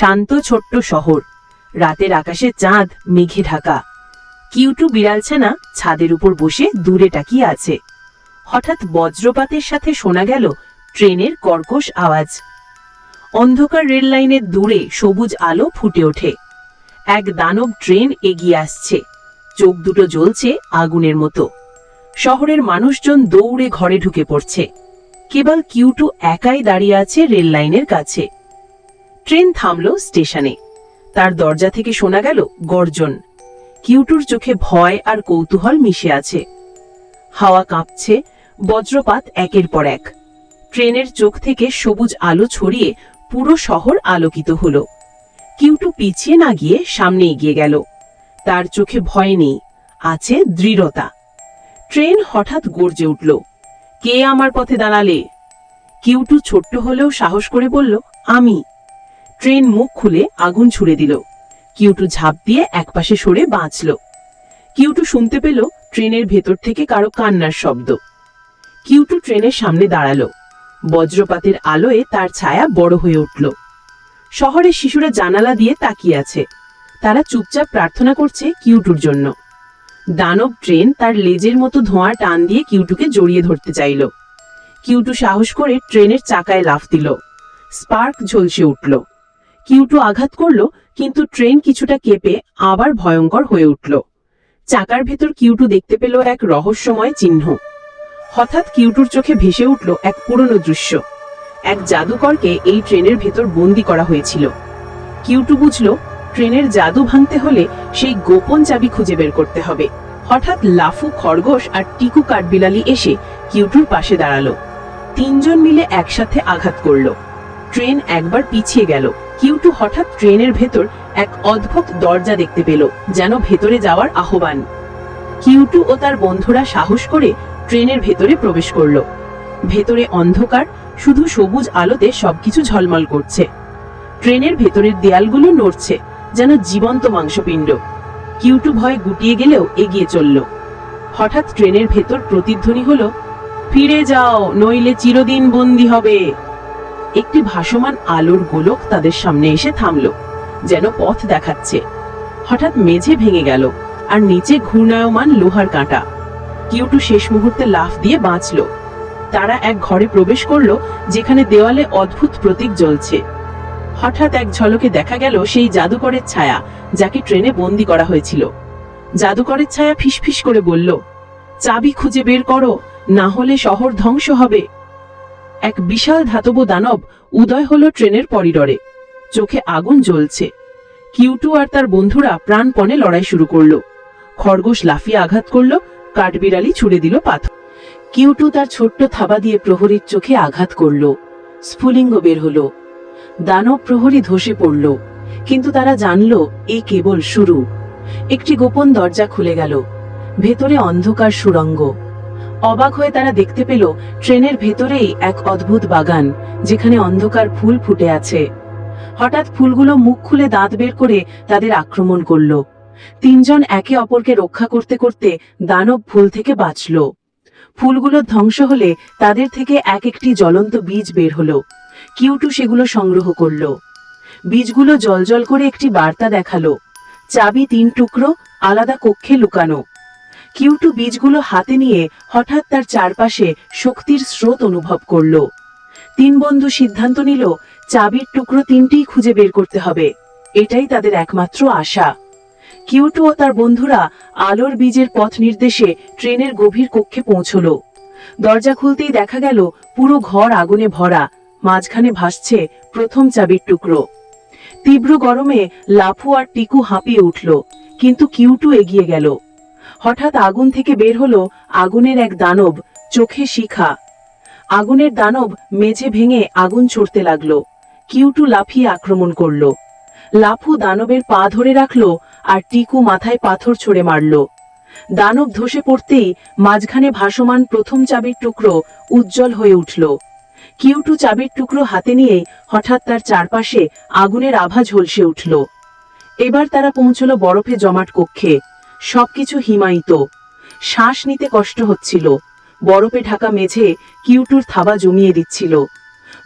শান্ত ছোট্ট শহর। রাতের আকাশে চাঁদ, মেঘে ঢাকা। কিউটু বিড়ালছানা ছাদের উপর বসে দূরে টাকিয়ে আছে। হঠাৎ বজ্রপাতের সাথে শোনা গেল ট্রেনের কর্কশ আওয়াজ। অন্ধকার রেল লাইনের দূরে সবুজ আলো ফুটে ওঠে। এক দানব ট্রেন এগিয়ে আসছে। চোখ দুটো জ্বলছে আগুনের মতো। শহরের মানুষজন দৌড়ে ঘরে ঢুকে পড়ছে। কেবল কিউটু একাই দাঁড়িয়ে আছে রেল লাইনের কাছে। ট্রেন থামল স্টেশনে। তার দরজা থেকে শোনা গেল গর্জন। কিউটুর চোখে ভয় আর কৌতূহল মিশে আছে। হাওয়া কাঁপছে, বজ্রপাত একের পর এক। ট্রেনের চোখ থেকে সবুজ আলো ছড়িয়ে পুরো শহর আলোকিত হল। কিউটু পিছিয়ে না গিয়ে সামনে এগিয়ে গেল। তার চোখে ভয় নেই, আছে দৃঢ়তা। ট্রেন হঠাৎ গর্জে উঠল, কে আমার পথে দাঁড়ালে? কিউটু ছোট্ট হলেও সাহস করে বলল, আমি। ট্রেন মুখ খুলে আগুন ছুড়ে দিল। কিউটু ঝাঁপ দিয়ে একপাশে সরে বাঁচল। কিউটু শুনতে পেল ট্রেনের ভেতর থেকে কারও কান্নার শব্দ। কিউটু ট্রেনের সামনে দাঁড়াল। বজ্রপাতের আলোয় তার ছায়া বড় হয়ে উঠল। শহরের শিশুরা জানালা দিয়ে তাকিয়ে আছে। তারা চুপচাপ প্রার্থনা করছে কিউটুর জন্য। দানব ট্রেন তার লেজের মতো ধোঁয়া টান দিয়ে কিউটুকে জড়িয়ে ধরতে চাইল। কিউটু সাহস করে ট্রেনের চাকায় লাফ দিল। স্পার্ক ঝলসে উঠল। কিউটু আঘাত করল, কিন্তু ট্রেন কিছুটা কেঁপে আবার ভয়ঙ্কর হয়ে উঠল। চাকার ভেতর কিউটু দেখতে পেল এক রহস্যময় চিহ্ন। হঠাৎ কিউটুর চোখে ভেসে উঠল এক পুরনো দৃশ্য। এক জাদুকরকে এই ট্রেনের ভেতর বন্দি করা হয়েছিল। কিউটু বুঝল, ট্রেনের জাদু ভাঙতে হলে সেই গোপন চাবি খুঁজে বের করতে হবে। হঠাৎ লাফু, খরগোশ আর টিকু কাঠবিলালি এসে কিউটুর পাশে দাঁড়াল। তিনজন মিলে একসাথে আঘাত করল। ট্রেন একবার পিছিয়ে গেল। কিউটু হঠাৎ ট্রেনের ভেতর এক অদ্ভুত দরজা দেখতে পেল, যেন ভেতরে যাওয়ার আহ্বান। কিউটু ও তার বন্ধুরা সাহস করে ট্রেনের ভেতরে প্রবেশ করল। ভেতরে অন্ধকার, শুধু সবুজ আলোতে সবকিছু ঝলমল করছে। ট্রেনের ভেতরের দেয়ালগুলো নড়ছে, যেন জীবন্ত মাংসপিণ্ড। কিউটু ভয়ে গুটিয়ে গেলেও এগিয়ে চলল। হঠাৎ ট্রেনের ভেতর প্রতিধ্বনি হলো, ফিরে যাও, নইলে চিরদিন বন্দি হবে। একটি ভাসমান আলোর গোলক তাদের সামনে এসে থামল, যেন পথ দেখাচ্ছে। হঠাৎ মেঝে ভেঙে গেল, আর নিচে ঘূর্ণায়মান লোহার কাঁটা। কিউটু শেষ মুহূর্তে লাফ দিয়ে বাঁচল। তারা এক ঘরে প্রবেশ করল, যেখানে দেওয়ালে অদ্ভুত প্রতীক জ্বলছে। হঠাৎ এক ঝলকে দেখা গেল সেই জাদুকরের ছায়া, যাকে ট্রেনে বন্দি করা হয়েছিল। জাদুকরের ছায়া ফিসফিস করে বলল, চাবি খুঁজে বের করো, না হলে শহর ধ্বংস হবে। এক বিশাল ধাতব দানব উদয় হলো ট্রেনের করিডরে চোখে আগুন জ্বলছে। কিউটু আর তার বন্ধুরা প্রাণপণে লড়াই শুরু করল। খরগোশ লাফিয়ে আঘাত করল, কাঠবিড়ালি ছুড়ে দিল পাথর। কিউটু তার ছোট্ট থাবা দিয়ে প্রহরীর চোখে আঘাত করল। স্ফুলিঙ্গ বের হলো। দানব প্রহরী ধসে পড়ল, কিন্তু তারা জানল, এ কেবল শুরু। একটি গোপন দরজা খুলে গেল। ভেতরে অন্ধকার সুরঙ্গ অবাক হয়ে তারা দেখতে পেল ট্রেনের ভেতরেই এক অদ্ভুত বাগান, যেখানে অন্ধকার ফুল ফুটে আছে। হঠাৎ ফুলগুলো মুখ খুলে দাঁত বের করে তাদের আক্রমণ করল। তিনজন একে অপরকে রক্ষা করতে করতে দানব ফুল থেকে বাঁচল। ফুলগুলো ধ্বংস হলে তাদের থেকে এক একটি জ্বলন্ত বীজ বের হলো। কিউটু সেগুলো সংগ্রহ করল। বীজগুলো জলজল করে একটি বার্তা দেখাল। চাবি তিন টুকরো, আলাদা কক্ষে লুকানো। কিউটু বীজগুলো হাতে নিয়ে হঠাৎ তার চারপাশে শক্তির স্রোত অনুভব করল। তিন বন্ধু সিদ্ধান্ত নিল, চাবির টুকরো তিনটিই খুঁজে বের করতে হবে। এটাই তাদের একমাত্র আশা। কিউটু ও তার বন্ধুরা আলোর বীজের পথ নির্দেশে ট্রেনের গভীর কক্ষে পৌঁছল। দরজা খুলতেই দেখা গেল, পুরো ঘর আগুনে ভরা, মাঝখানে ভাসছে প্রথম চাবির টুকরো। তীব্র গরমে লাফু আর টিকু হাঁপিয়ে উঠল, কিন্তু কিউটু এগিয়ে গেল। হঠাৎ আগুন থেকে বের হলো আগুনের এক দানব, চোখে শিখা। আগুনের দানব মেঝে ভেঙে আগুন ছড়তে লাগল, কিউটু লাফিয়ে আক্রমণ করল। লাফু দানবের পা ধরে রাখল আর টিকু মাথায় পাথর ছড়ে মারল। দানব ধসে পড়তেই মাঝখানে ভাসমান প্রথম চাবির টুকরো উজ্জ্বল হয়ে উঠল। কিউটু চাবির টুকরো হাতে নিয়ে হঠাৎ তার চারপাশে আগুনের আভা ঝলসে উঠল। এবার তারা পৌঁছল বরফে জমাট কক্ষে। সবকিছু হিমায়িত। শ্বাস নিতে কষ্ট হচ্ছিল। বরফে ঢাকা মেঝে কিউটুর থাবা জমিয়ে দিচ্ছিল।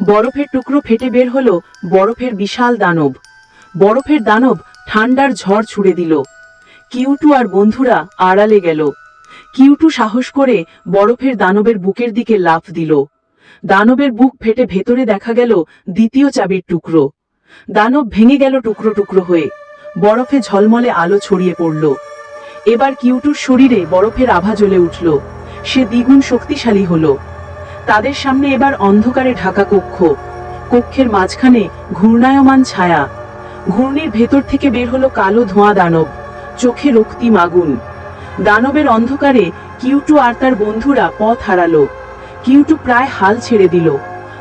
বরফের টুকরো ফেটে বের হলো বরফের বিশাল দানব। বরফের দানব ঠান্ডার ঝড় ছুড়ে দিল। কিউটু আর বন্ধুরা আড়ালে গেল। কিউটু সাহস করে বরফের দানবের বুকের দিকে লাফ দিল। দানবের বুক ফেটে ভেতরে দেখা গেল দ্বিতীয় চাবির টুকরো। দানব ভেঙে গেল টুকরো টুকরো হয়ে। বরফে ঝলমলে আলো ছড়িয়ে পড়ল। এবার কিউটুর শরীরে বরফের আভা জ্বলে উঠল। সে দ্বিগুণ শক্তিশালী হলো। তাদের সামনে এবার অন্ধকারে ঢাকা কক্ষ। কক্ষের মাঝখানে ঘূর্ণায়মান ছায়া। ঘূর্ণির ভেতর থেকে বের হলো কালো ধোঁয়া দানব। চোখে রক্তিম আগুন দানবের অন্ধকারে কিউটু আর তার বন্ধুরা পথ হারালো। কিউটু প্রায় হাল ছেড়ে দিল।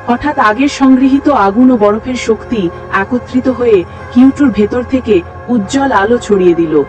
হঠাৎ আগের সংগৃহীত আগুন ও বরফের শক্তি একত্রিত হয়ে কিউটুর ভেতর থেকে উজ্জ্বল আলো ছড়িয়ে দিল।